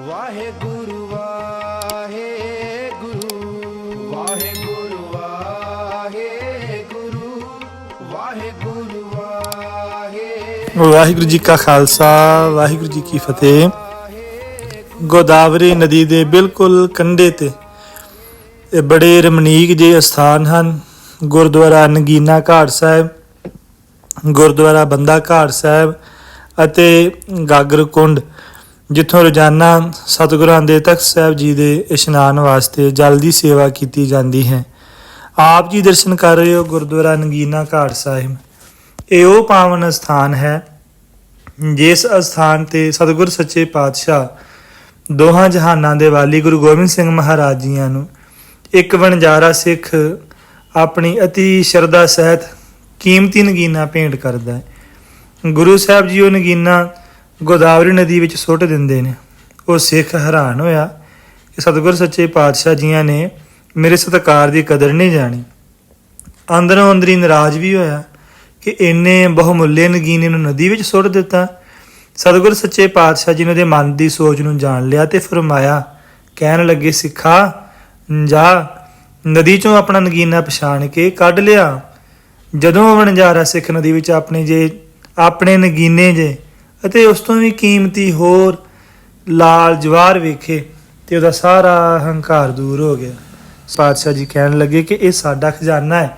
ਵਾਹਿਗੁਰੂ ਵਾਹਿਗੁਰੂ। ਵਾਹਿਗੁਰੂ ਵਾਹਿਗੁਰੂ। ਵਾਹਿਗੁਰੂ ਵਾਹਿਗੁਰੂ। ਵਾਹਿਗੁਰੂ ਜੀ ਕਾ ਖਾਲਸਾ, ਵਾਹਿਗੁਰੂ ਜੀ ਕੀ ਫਤਿਹ। ਗੋਦਾਵਰੀ ਨਦੀ ਦੇ ਬਿਲਕੁਲ ਕੰਢੇ ਤੇ ਇਹ ਬੜੇ ਰਮਣੀਕ ਜਿਹੇ ਸਥਾਨ ਹਨ। ਗੁਰਦੁਆਰਾ ਨਗੀਨਾ ਘਾਟ ਸਾਹਿਬ, ਗੁਰਦੁਆਰਾ ਬੰਦਾ ਘਾਟ ਸਾਹਿਬ ਅਤੇ ਗਾਗਰ ਕੁੰਡ ਜਿੱਥੋਂ ਰੋਜ਼ਾਨਾ ਸਤਿਗੁਰਾਂ ਦੇ ਤਖਤ ਸਾਹਿਬ ਜੀ ਦੇ ਇਸ਼ਨਾਨ ਵਾਸਤੇ ਜਲ ਦੀ ਸੇਵਾ ਕੀਤੀ ਜਾਂਦੀ ਹੈ। ਆਪ ਜੀ ਦਰਸ਼ਨ ਕਰ ਰਹੇ ਹੋ ਗੁਰਦੁਆਰਾ ਨਗੀਨਾ ਘਾਟ ਸਾਹਿਬ। ਇਹ ਉਹ ਪਾਵਨ ਸਥਾਨ ਹੈ, ਜਿਸ ਅਸਥਾਨ ਤੇ ਸਤਿਗੁਰ ਸੱਚੇ ਪਾਤਸ਼ਾਹ ਦੋਹਾਂ ਜਹਾਨਾਂ ਦੇ ਵਾਲੀ ਗੁਰੂ ਗੋਬਿੰਦ ਸਿੰਘ ਮਹਾਰਾਜ ਜੀਆਂ ਨੂੰ ਇੱਕ ਵਣਜਾਰਾ ਸਿੱਖ ਆਪਣੀ ਅਤੀ ਸ਼ਰਧਾ ਸਹਿਤ ਕੀਮਤੀ ਨਗੀਨਾ ਭੇਂਟ ਕਰਦਾ ਹੈ। ਗੁਰੂ ਸਾਹਿਬ ਜੀ ਉਹ ਨਗੀਨਾ ਗੋਦਾਵਰੀ ਨਦੀ ਵਿੱਚ ਸੁੱਟ ਦਿੰਦੇ ਨੇ। ਉਹ ਸਿੱਖ ਹੈਰਾਨ ਹੋਇਆ ਕਿ ਸਤਿਗੁਰ ਸੱਚੇ ਪਾਤਸ਼ਾਹ ਜੀਆਂ ਨੇ ਮੇਰੇ ਸਤਕਾਰ ਦੀ ਕਦਰ ਨਹੀਂ ਜਾਣੀ। ਅੰਦਰੋਂ ਅੰਦਰੀ ਨਾਰਾਜ਼ ਵੀ ਹੋਇਆ ਕਿ ਇੰਨੇ ਬਹੁਮੁੱਲੇ ਨਗੀਨੇ ਨੂੰ ਨਦੀ ਵਿੱਚ ਸੁੱਟ ਦਿੱਤਾ। ਸਤਿਗੁਰ ਸੱਚੇ ਪਾਤਸ਼ਾਹ ਜੀ ਨੇ ਉਹਦੇ ਮਨ ਦੀ ਸੋਚ ਨੂੰ ਜਾਣ ਲਿਆ ਤੇ ਫਰਮਾਇਆ, ਕਹਿਣ ਲੱਗੇ, ਸਿੱਖਾ, ਜਾ, ਨਦੀ ਚੋਂ ਆਪਣਾ ਨਗੀਨਾ ਪਛਾਣ ਕੇ ਕੱਢ ਲਿਆ। ਜਦੋਂ ਉਹ ਵਣਜਾਰਾ ਸਿੱਖ ਨਦੀ ਵਿੱਚ ਆਪਣੇ ਜੇ, ਆਪਣੇ ਨਗੀਨੇ ਜੇ ਅਤੇ ਉਸ ਤੋਂ ਵੀ ਕੀਮਤੀ ਹੋਰ ਲਾਲ ਜਵਾਰ ਵੇਖੇ ਤੇ ਉਹਦਾ ਸਾਰਾ ਹੰਕਾਰ ਦੂਰ ਹੋ ਗਿਆ। ਪਾਤਸ਼ਾਹ ਜੀ ਕਹਿਣ ਲੱਗੇ ਕਿ ਇਹ ਸਾਡਾ ਖਜ਼ਾਨਾ ਹੈ।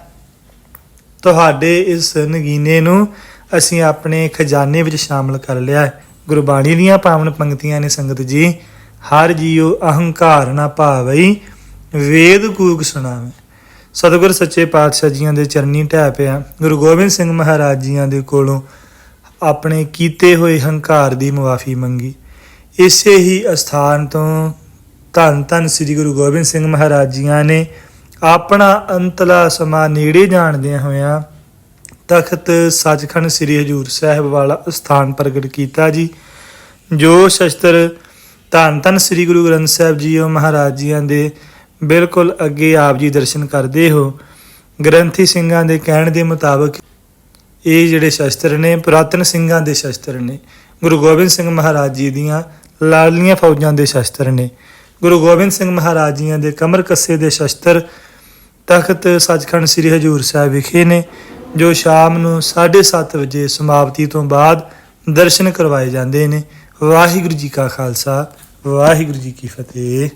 ਤੁਹਾਡੇ ਇਸ ਨਗੀਨੇ ਨੂੰ ਅਸੀਂ ਆਪਣੇ ਖਜ਼ਾਨੇ ਵਿੱਚ ਸ਼ਾਮਲ ਕਰ ਲਿਆ ਹੈ। ਗੁਰਬਾਣੀ ਦੀਆਂ ਪਾਵਨ ਪੰਕਤੀਆਂ ਨੇ ਸੰਗਤ ਜੀ, ਹਰ ਜੀਉ ਅਹੰਕਾਰ ਨਾ ਭਾਵਈ ਵੇਦ ਕੂਕ ਸੁਣਾਵੇ। ਸਤਿਗੁਰ ਸੱਚੇ ਪਾਤਸ਼ਾਹ ਜੀਆਂ ਦੇ ਚਰਨੀ ਢਹਿ ਪਿਆ। ਗੁਰੂ ਗੋਬਿੰਦ ਸਿੰਘ ਮਹਾਰਾਜ ਜੀਆਂ ਦੇ ਕੋਲੋਂ ਆਪਣੇ ਕੀਤੇ ਹੋਏ ਹੰਕਾਰ ਦੀ ਮੁਆਫੀ ਮੰਗੀ। ਇਸੇ ਹੀ ਅਸਥਾਨ ਤੋਂ ਧੰਨ ਧੰਨ ਸ੍ਰੀ ਗੁਰੂ ਗੋਬਿੰਦ ਸਿੰਘ ਮਹਾਰਾਜ ਜੀਆਂ ਨੇ ਆਪਣਾ ਅੰਤਲਾ ਸਮਾਂ ਨੇੜੇ ਜਾਣਦਿਆਂ ਹੋਇਆਂ ਤਖਤ ਸੱਚਖੰਡ ਸ੍ਰੀ ਹਜੂਰ ਸਾਹਿਬ ਵਾਲਾ ਸਥਾਨ ਪ੍ਰਗਟ ਕੀਤਾ ਜੀ। ਜੋ ਸ਼ਸਤਰ ਧੰਨ ਧੰਨ ਸ੍ਰੀ ਗੁਰੂ ਗ੍ਰੰਥ ਸਾਹਿਬ ਜੀ ਉਹ ਮਹਾਰਾਜ ਜੀਆਂ ਦੇ ਬਿਲਕੁਲ ਅੱਗੇ ਆਪ ਜੀ ਦਰਸ਼ਨ ਕਰਦੇ ਹੋ, ਗ੍ਰੰਥੀ ਸਿੰਘਾਂ ਦੇ ਕਹਿਣ ਦੇ ਮੁਤਾਬਕ ਇਹ ਜਿਹੜੇ ਸ਼ਸਤਰ ਨੇ, ਪੁਰਾਤਨ ਸਿੰਘਾਂ ਦੇ ਸ਼ਸਤਰ ਨੇ, ਗੁਰੂ ਗੋਬਿੰਦ ਸਿੰਘ ਮਹਾਰਾਜ ਜੀ ਦੀਆਂ ਲਾਡਲੀਆਂ ਫੌਜਾਂ ਦੇ ਸ਼ਸਤਰ ਨੇ, ਗੁਰੂ ਗੋਬਿੰਦ ਸਿੰਘ ਮਹਾਰਾਜ ਜੀਆਂ ਦੇ ਕਮਰ ਕੱਸੇ ਦੇ ਸ਼ਸਤਰ ਤਖਤ ਸੱਚਖੰਡ ਸ੍ਰੀ ਹਜੂਰ ਸਾਹਿਬ ਵਿਖੇ ਨੇ, ਜੋ ਸ਼ਾਮ ਨੂੰ 7:30 ਵਜੇ ਸਮਾਪਤੀ ਤੋਂ ਬਾਅਦ ਦਰਸ਼ਨ ਕਰਵਾਏ ਜਾਂਦੇ ਨੇ। ਵਾਹਿਗੁਰੂ ਜੀ ਕਾ ਖਾਲਸਾ, ਵਾਹਿਗੁਰੂ ਜੀ ਕੀ ਫਤਿਹ।